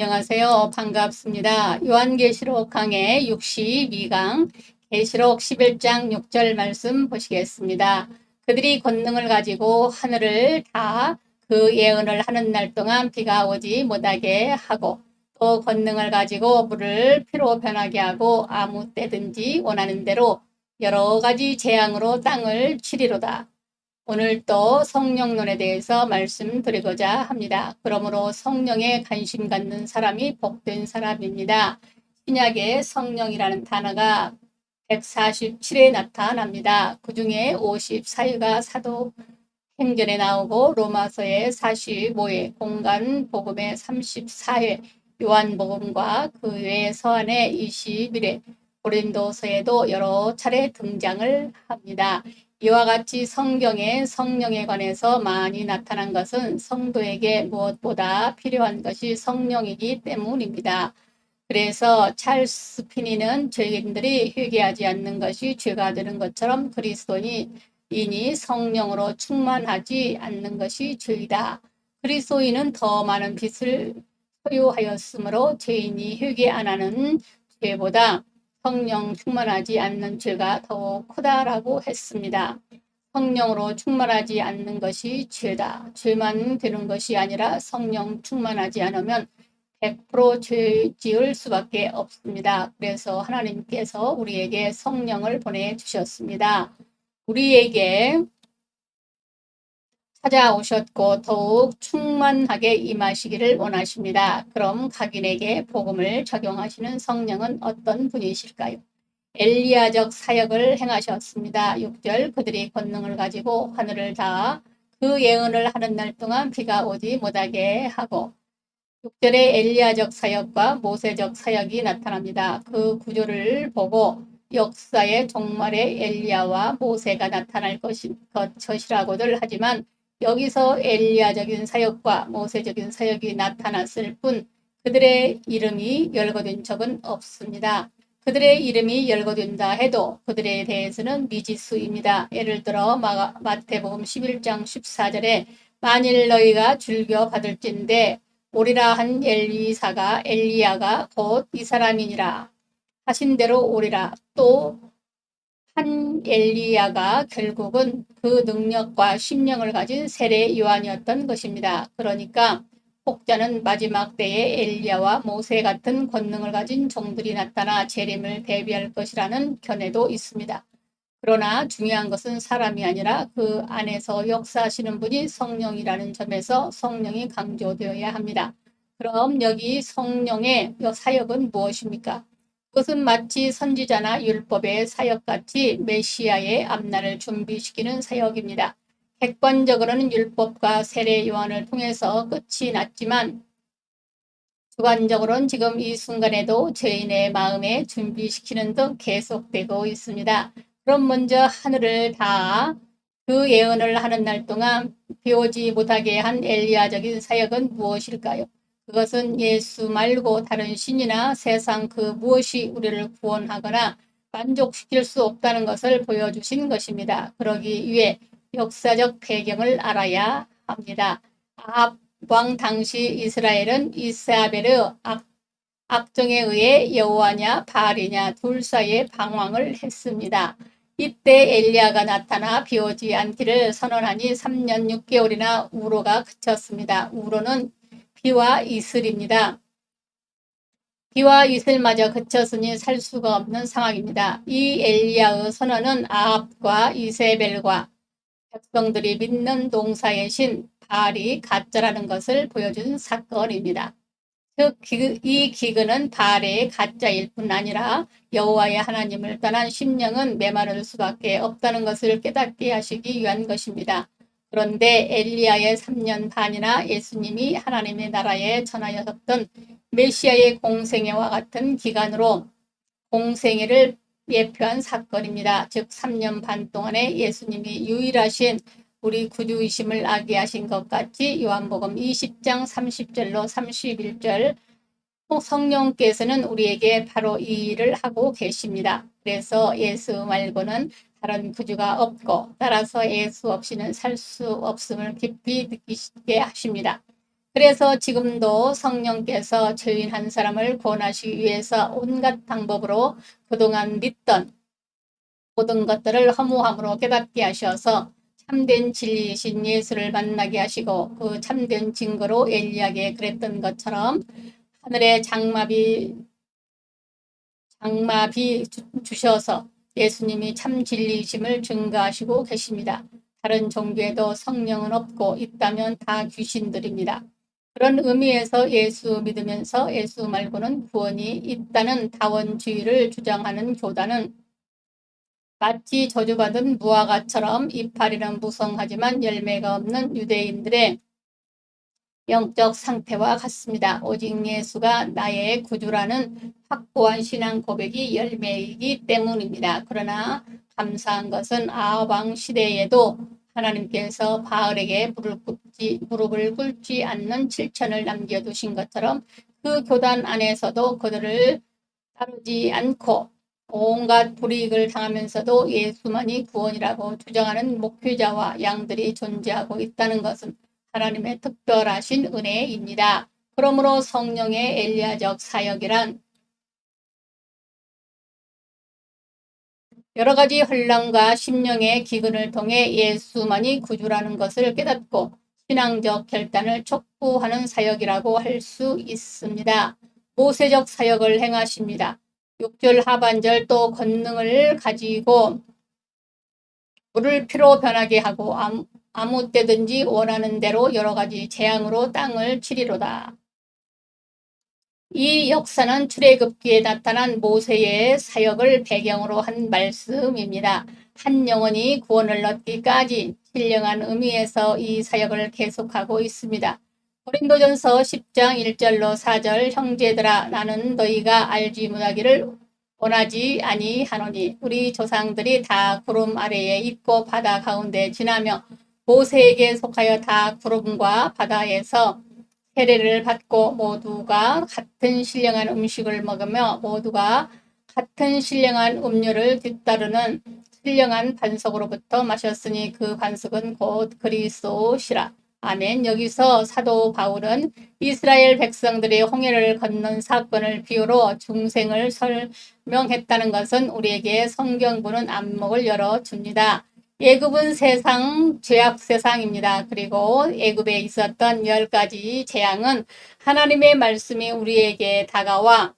안녕하세요. 반갑습니다. 요한계시록 강의 62강 계시록 11장 6절 말씀 보시겠습니다. 그들이 권능을 가지고 하늘을 다 그 예언을 하는 날 동안 비가 오지 못하게 하고 또 권능을 가지고 물을 피로 변하게 하고 아무 때든지 원하는 대로 여러 가지 재앙으로 땅을 치리로다. 오늘 또 성령론에 대해서 말씀드리고자 합니다. 그러므로 성령에 관심 갖는 사람이 복된 사람입니다. 신약의 성령이라는 단어가 147에 나타납니다. 그 중에 54회가 사도 행전에 나오고 로마서의 45회, 공간 복음의 34회, 요한복음과 그 외의 서한의 21회, 고린도서에도 여러 차례 등장을 합니다. 이와 같이 성경에 성령에 관해서 많이 나타난 것은 성도에게 무엇보다 필요한 것이 성령이기 때문입니다. 그래서 찰스 피니는 죄인들이 회개하지 않는 것이 죄가 되는 것처럼 그리스도인이 성령으로 충만하지 않는 것이 죄이다. 그리스도인은 더 많은 빚을 소유하였으므로 죄인이 회개 안 하는 죄보다 성령 충만하지 않는 죄가 더욱 크다라고 했습니다. 성령으로 충만하지 않는 것이 죄다. 죄만 되는 것이 아니라 성령 충만하지 않으면 100%죄 지을 수밖에 없습니다. 그래서 하나님께서 우리에게 성령을 보내주셨습니다. 우리에게 찾아오셨고 더욱 충만하게 임하시기를 원하십니다. 그럼 각인에게 복음을 적용하시는 성령은 어떤 분이실까요? 엘리야적 사역을 행하셨습니다. 6절 그들이 권능을 가지고 하늘을 다 그 예언을 하는 날 동안 비가 오지 못하게 하고 6절에 엘리야적 사역과 모세적 사역이 나타납니다. 그 구조를 보고 역사의 종말에 엘리야와 모세가 나타날 것이, 것이라고들 하지만 여기서 엘리야적인 사역과 모세적인 사역이 나타났을 뿐 그들의 이름이 열거된 적은 없습니다. 그들의 이름이 열거된다 해도 그들에 대해서는 미지수입니다. 예를 들어 마, 마태복음 11장 14절에 만일 너희가 즐겨 받을진데 오리라 한 엘리사가 엘리야가 곧 이 사람이니라 하신 대로 오리라 또 한 엘리야가 결국은 그 능력과 심령을 가진 세례 요한이었던 것입니다. 그러니까 혹자는 마지막 때에 엘리야와 모세 같은 권능을 가진 종들이 나타나 재림을 대비할 것이라는 견해도 있습니다. 그러나 중요한 것은 사람이 아니라 그 안에서 역사하시는 분이 성령이라는 점에서 성령이 강조되어야 합니다. 그럼 여기 성령의 사역은 무엇입니까? 그것은 마치 선지자나 율법의 사역같이 메시아의 앞날을 준비시키는 사역입니다. 객관적으로는 율법과 세례 요한을 통해서 끝이 났지만 주관적으로는 지금 이 순간에도 죄인의 마음에 준비시키는 등 계속되고 있습니다. 그럼 먼저 하늘을 다 그 예언을 하는 날 동안 비오지 못하게 한 엘리야적인 사역은 무엇일까요? 그것은 예수 말고 다른 신이나 세상 그 무엇이 우리를 구원하거나 만족시킬 수 없다는 것을 보여주신 것입니다. 그러기 위해 역사적 배경을 알아야 합니다. 아합 왕 당시 이스라엘은 이스아베르 악, 악정에 의해 여호와냐 바알이냐 둘 사이에 방황을 했습니다. 이때 엘리야가 나타나 비오지 않기를 선언하니 3년 6개월이나 우로가 그쳤습니다. 우로는 비와 이슬입니다. 비와 이슬마저 그쳤으니 살 수가 없는 상황입니다. 이 엘리야의 선언은 아합과 이세벨과 백성들이 믿는 동사의 신 바알이 가짜라는 것을 보여준 사건입니다. 즉, 이 기근은 바알의 가짜일 뿐 아니라 여호와의 하나님을 떠난 심령은 메마를 수밖에 없다는 것을 깨닫게 하시기 위한 것입니다. 그런데 엘리야의 3년 반이나 예수님이 하나님의 나라에 전하였던 메시아의 공생애와 같은 기간으로 공생애를 예표한 사건입니다. 즉 3년 반 동안에 예수님이 유일하신 우리 구주이심을 아기하신 것 같이 요한복음 20장 30절로 31절 성령께서는 우리에게 바로 이 일을 하고 계십니다. 그래서 예수 말고는 다른 구주가 없고 따라서 예수 없이는 살 수 없음을 깊이 느끼게 하십니다. 그래서 지금도 성령께서 죄인 한 사람을 구원하시기 위해서 온갖 방법으로 그동안 믿던 모든 것들을 허무함으로 깨닫게 하셔서 참된 진리이신 예수를 만나게 하시고 그 참된 증거로 엘리야에게 그랬던 것처럼 하늘에 장마비 장마비 주- 주셔서 예수님이 참 진리이심을 증거하시고 계십니다. 다른 종교에도 성령은 없고 있다면 다 귀신들입니다. 그런 의미에서 예수 믿으면서 예수 말고는 구원이 있다는 다원주의를 주장하는 교단은 마치 저주받은 무화과처럼 이파리는 무성하지만 열매가 없는 유대인들의 영적 상태와 같습니다. 오직 예수가 나의 구주라는 확고한 신앙 고백이 열매이기 때문입니다. 그러나 감사한 것은 아왕 시대에도 하나님께서 꿇지, 무릎을 꿇지 않는 칠천을 남겨두신 것처럼 그 교단 안에서도 그들을 따르지 않고 온갖 불이익을 당하면서도 예수만이 구원이라고 주장하는 목회자와 양들이 존재하고 있다는 것은 하나님의 특별하신 은혜입니다. 그러므로 성령의 엘리야적 사역이란 여러 가지 혼란과 심령의 기근을 통해 예수만이 구주라는 것을 깨닫고 신앙적 결단을 촉구하는 사역이라고 할 수 있습니다. 모세적 사역을 행하십니다. 6절 하반절 또 권능을 가지고 물을 피로 변하게 하고 아무, 때든지 원하는 대로 여러 가지 재앙으로 땅을 치리로다. 이 역사는 출애굽기에 나타난 모세의 사역을 배경으로 한 말씀입니다. 한 영혼이 구원을 얻기까지 신령한 의미에서 이 사역을 계속하고 있습니다. 고린도전서 10장 1절로 4절 형제들아 나는 너희가 알지 못하기를 원하지 아니하노니 우리 조상들이 다 구름 아래에 있고 바다 가운데 지나며 모세에게 속하여 다 구름과 바다에서 세례를 받고 모두가 같은 신령한 음식을 먹으며 모두가 같은 신령한 음료를 뒤따르는 신령한 반석으로부터 마셨으니 그 반석은 곧 그리스도시라. 아멘. 여기서 사도 바울은 이스라엘 백성들이 홍해를 건넌 사건을 비유로 중생을 설명했다는 것은 우리에게 성경부는 안목을 열어줍니다. 예굽은 세상 죄악 세상입니다. 그리고 예굽에 있었던 열 가지 재앙은 하나님의 말씀이 우리에게 다가와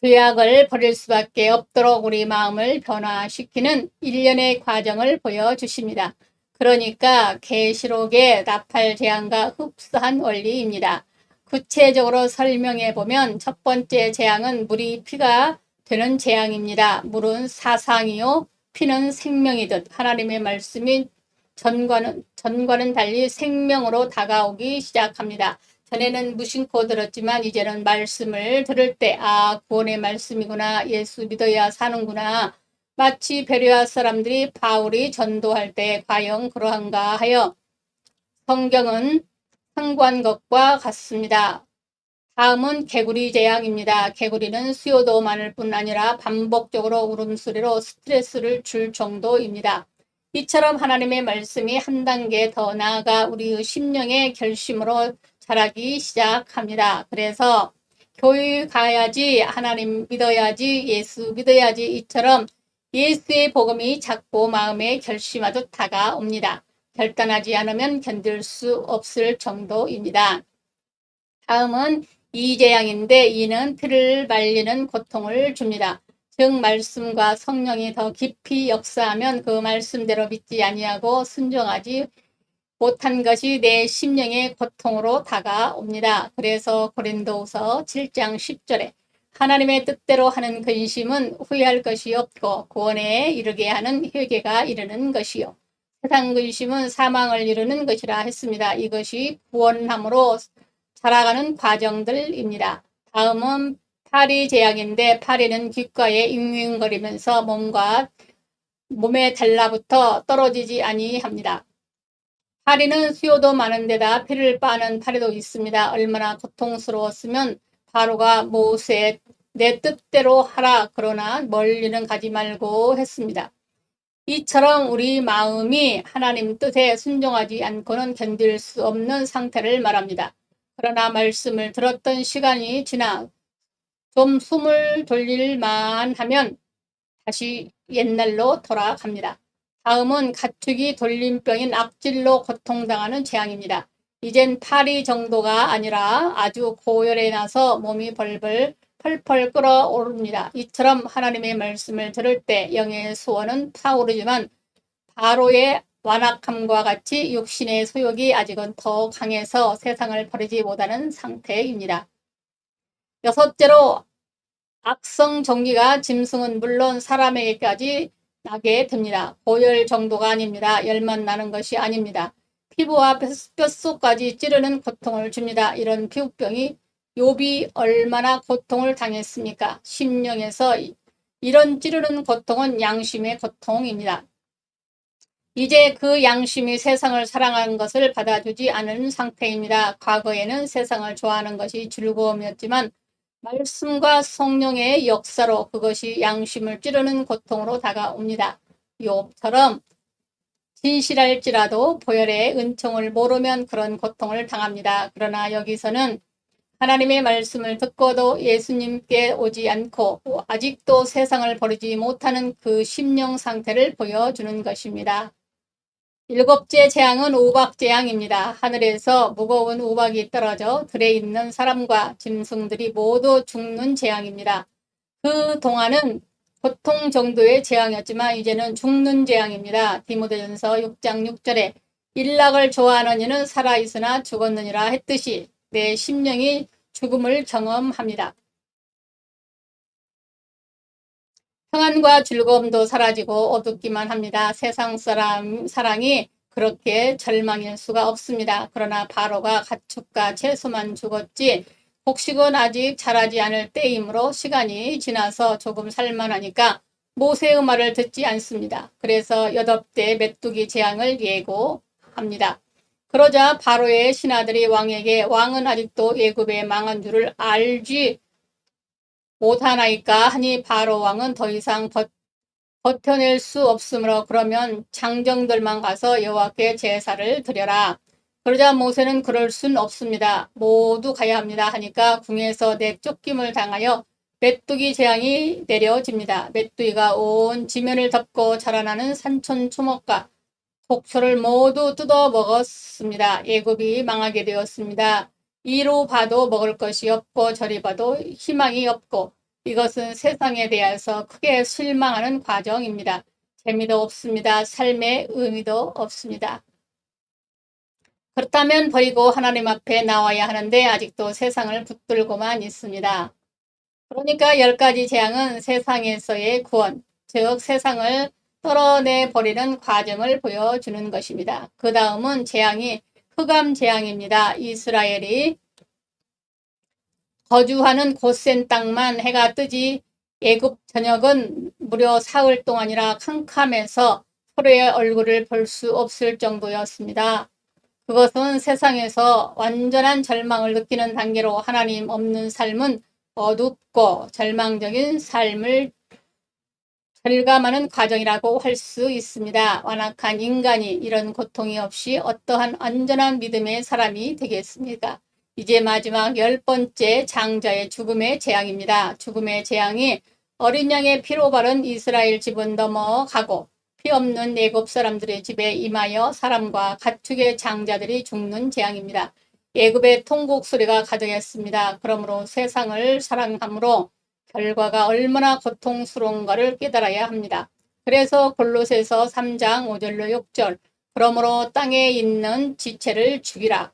죄악을 버릴 수밖에 없도록 우리 마음을 변화시키는 일련의 과정을 보여주십니다. 그러니까 계시록의 나팔 재앙과 흡사한 원리입니다. 구체적으로 설명해 보면 첫 번째 재앙은 물이 피가 되는 재앙입니다. 물은 사상이요 피는 생명이듯 하나님의 말씀이 전과는 전과는 달리 생명으로 다가오기 시작합니다. 전에는 무심코 들었지만 이제는 말씀을 들을 때 아 구원의 말씀이구나 예수 믿어야 사는구나 마치 베레아 사람들이 바울이 전도할 때 과연 그러한가 하여 성경은 상관 것과 같습니다. 다음은 개구리 재앙입니다. 개구리는 수요도 많을 뿐 아니라 반복적으로 울음소리로 스트레스를 줄 정도입니다. 이처럼 하나님의 말씀이 한 단계 더 나아가 우리의 심령의 결심으로 자라기 시작합니다. 그래서 교회 가야지, 하나님 믿어야지, 예수 믿어야지 이처럼 예수의 복음이 자꾸 마음에 결심하듯 다가옵니다. 결단하지 않으면 견딜 수 없을 정도입니다. 다음은 이재앙인데 이는 피를 말리는 고통을 줍니다. 즉 말씀과 성령이 더 깊이 역사하면 그 말씀대로 믿지 아니하고 순종하지 못한 것이 내 심령의 고통으로 다가옵니다. 그래서 고린도후서 7장 10절에 하나님의 뜻대로 하는 근심은 후회할 것이 없고 구원에 이르게 하는 회개가 이르는 것이요. 세상 근심은 사망을 이루는 것이라 했습니다. 이것이 구원함으로 살아가는 과정들입니다. 다음은 파리 재앙인데 파리는 귓가에 잉잉거리면서 몸과 몸에 달라붙어 떨어지지 아니합니다. 파리는 수요도 많은 데다 피를 빠는 파리도 있습니다. 얼마나 고통스러웠으면 바로가 모세 내 뜻대로 하라 그러나 멀리는 가지 말고 했습니다. 이처럼 우리 마음이 하나님 뜻에 순종하지 않고는 견딜 수 없는 상태를 말합니다. 그러나 말씀을 들었던 시간이 지나 좀 숨을 돌릴 만 하면 다시 옛날로 돌아갑니다. 다음은 가축이 돌림병인 악질로 고통당하는 재앙입니다. 이젠 파리 정도가 아니라 아주 고열에 나서 몸이 벌벌 펄펄 끓어오릅니다. 이처럼 하나님의 말씀을 들을 때 영의 소원은 타오르지만 바로의 완악함과 같이 육신의 소욕이 아직은 더 강해서 세상을 버리지 못하는 상태입니다. 여섯째로 악성 종기가 짐승은 물론 사람에게까지 나게 됩니다. 고열 정도가 아닙니다. 열만 나는 것이 아닙니다. 피부와 뼛속까지 찌르는 고통을 줍니다. 이런 피부병이 욥이 얼마나 고통을 당했습니까? 심령에서 이런 찌르는 고통은 양심의 고통입니다. 이제 그 양심이 세상을 사랑하는 것을 받아주지 않은 상태입니다. 과거에는 세상을 좋아하는 것이 즐거움이었지만 말씀과 성령의 역사로 그것이 양심을 찌르는 고통으로 다가옵니다. 욥처럼 진실할지라도 보혈의 은총을 모르면 그런 고통을 당합니다. 그러나 여기서는 하나님의 말씀을 듣고도 예수님께 오지 않고 아직도 세상을 버리지 못하는 그 심령 상태를 보여주는 것입니다. 일곱째 재앙은 우박 재앙입니다. 하늘에서 무거운 우박이 떨어져 들에 있는 사람과 짐승들이 모두 죽는 재앙입니다. 그 동안은 보통 정도의 재앙이었지만 이제는 죽는 재앙입니다. 디모데전서 6장 6절에 일락을 좋아하는 이는 살아있으나 죽었느니라 했듯이 내 심령이 죽음을 경험합니다. 평안과 즐거움도 사라지고 어둡기만 합니다. 세상 사람, 사랑이 그렇게 절망일 수가 없습니다. 그러나 바로가 가축과 채소만 죽었지 곡식은 아직 자라지 않을 때이므로 시간이 지나서 조금 살만하니까 모세의 말을 듣지 않습니다. 그래서 여덟 대 메뚜기 재앙을 예고합니다. 그러자 바로의 신하들이 왕에게 왕은 아직도 예굽에 망한 줄을 알지 못하나이까 하니 바로 왕은 더 이상 버, 버텨낼 수 없으므로 그러면 장정들만 가서 여호와께 제사를 드려라. 그러자 모세는 그럴 순 없습니다. 모두 가야 합니다 하니까 궁에서 내쫓김을 당하여 메뚜기 재앙이 내려집니다. 메뚜기가 온 지면을 덮고 자라나는 산천 초목과 독초를 모두 뜯어 먹었습니다. 예굽이 망하게 되었습니다. 이로 봐도 먹을 것이 없고 저리 봐도 희망이 없고 이것은 세상에 대해서 크게 실망하는 과정입니다. 재미도 없습니다. 삶의 의미도 없습니다. 그렇다면 버리고 하나님 앞에 나와야 하는데 아직도 세상을 붙들고만 있습니다. 그러니까 열 가지 재앙은 세상에서의 구원, 즉 세상을 털어내 버리는 과정을 보여주는 것입니다. 그 다음은 재앙이 흑암 재앙입니다. 이스라엘이 거주하는 곧센 땅만 해가 뜨지 애굽 전역은 무려 사흘 동안이라 캄캄해서 서로의 얼굴을 볼 수 없을 정도였습니다. 그것은 세상에서 완전한 절망을 느끼는 단계로 하나님 없는 삶은 어둡고 절망적인 삶을 절감하는 과정이라고 할 수 있습니다. 완악한 인간이 이런 고통이 없이 어떠한 안전한 믿음의 사람이 되겠습니까? 이제 마지막 열 번째 장자의 죽음의 재앙입니다. 죽음의 재앙이 어린 양의 피로 바른 이스라엘 집은 넘어가고 피 없는 예곱 사람들의 집에 임하여 사람과 가축의 장자들이 죽는 재앙입니다. 예굽의 통곡 소리가 가득했습니다. 그러므로 세상을 사랑함으로 결과가 얼마나 고통스러운가를 깨달아야 합니다. 그래서 골로새서 3장 5절로 6절 그러므로 땅에 있는 지체를 죽이라.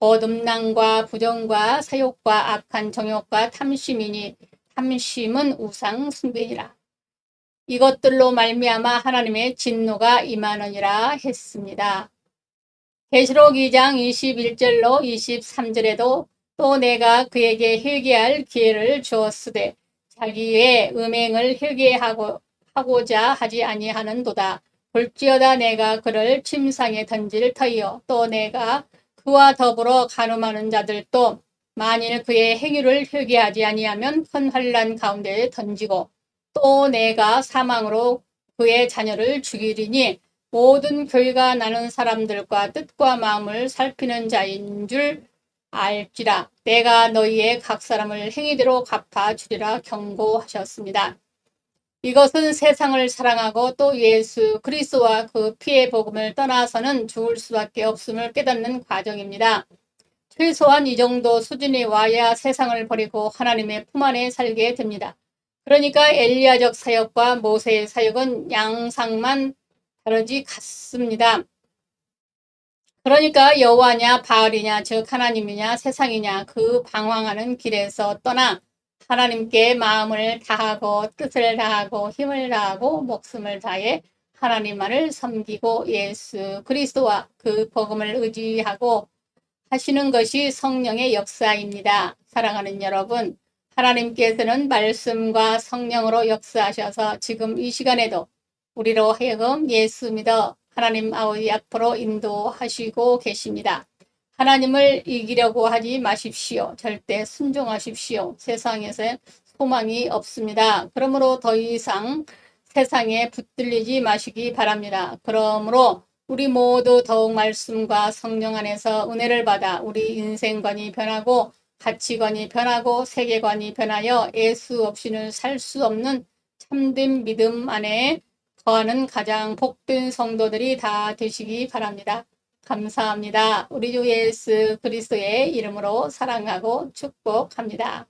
거듭남과 부정과 사욕과 악한 정욕과 탐심이니 탐심은 우상 숭배니라. 이것들로 말미암아 하나님의 진노가 임하느니라 했습니다. 계시록 2장 21절로 23절에도 또 내가 그에게 회개할 기회를 주었으되 자기의 음행을 회개하고 하고자 하지 아니하는도다. 볼지어다 내가 그를 침상에 던질 터이요 또 내가 그와 더불어 가늠하는 자들도 만일 그의 행위를 회개하지 아니하면 큰 환란 가운데에 던지고 또 내가 사망으로 그의 자녀를 죽이리니 모든 교회가 나는 사람들과 뜻과 마음을 살피는 자인 줄 알지라 내가 너희의 각 사람을 행위대로 갚아 주리라 경고하셨습니다. 이것은 세상을 사랑하고 또 예수 그리스도와 그 피의 복음을 떠나서는 죽을 수밖에 없음을 깨닫는 과정입니다. 최소한 이 정도 수준이 와야 세상을 버리고 하나님의 품 안에 살게 됩니다. 그러니까 엘리야적 사역과 모세의 사역은 양상만 다르지 같습니다. 그러니까 여호와냐 바알이냐 즉 하나님이냐 세상이냐 그 방황하는 길에서 떠나 하나님께 마음을 다하고 뜻을 다하고 힘을 다하고 목숨을 다해 하나님만을 섬기고 예수 그리스도와 그 복음을 의지하고 하시는 것이 성령의 역사입니다. 사랑하는 여러분, 하나님께서는 말씀과 성령으로 역사하셔서 지금 이 시간에도 우리로 하여금 예수 믿어 하나님 아버지 앞으로 인도하시고 계십니다. 하나님을 이기려고 하지 마십시오. 절대 순종하십시오. 세상에서 소망이 없습니다. 그러므로 더 이상 세상에 붙들리지 마시기 바랍니다. 그러므로 우리 모두 더욱 말씀과 성령 안에서 은혜를 받아 우리 인생관이 변하고 가치관이 변하고 세계관이 변하여 예수 없이는 살 수 없는 참된 믿음 안에 거하는 가장 복된 성도들이 다 되시기 바랍니다. 감사합니다. 우리 주 예수 그리스도의 이름으로 사랑하고 축복합니다.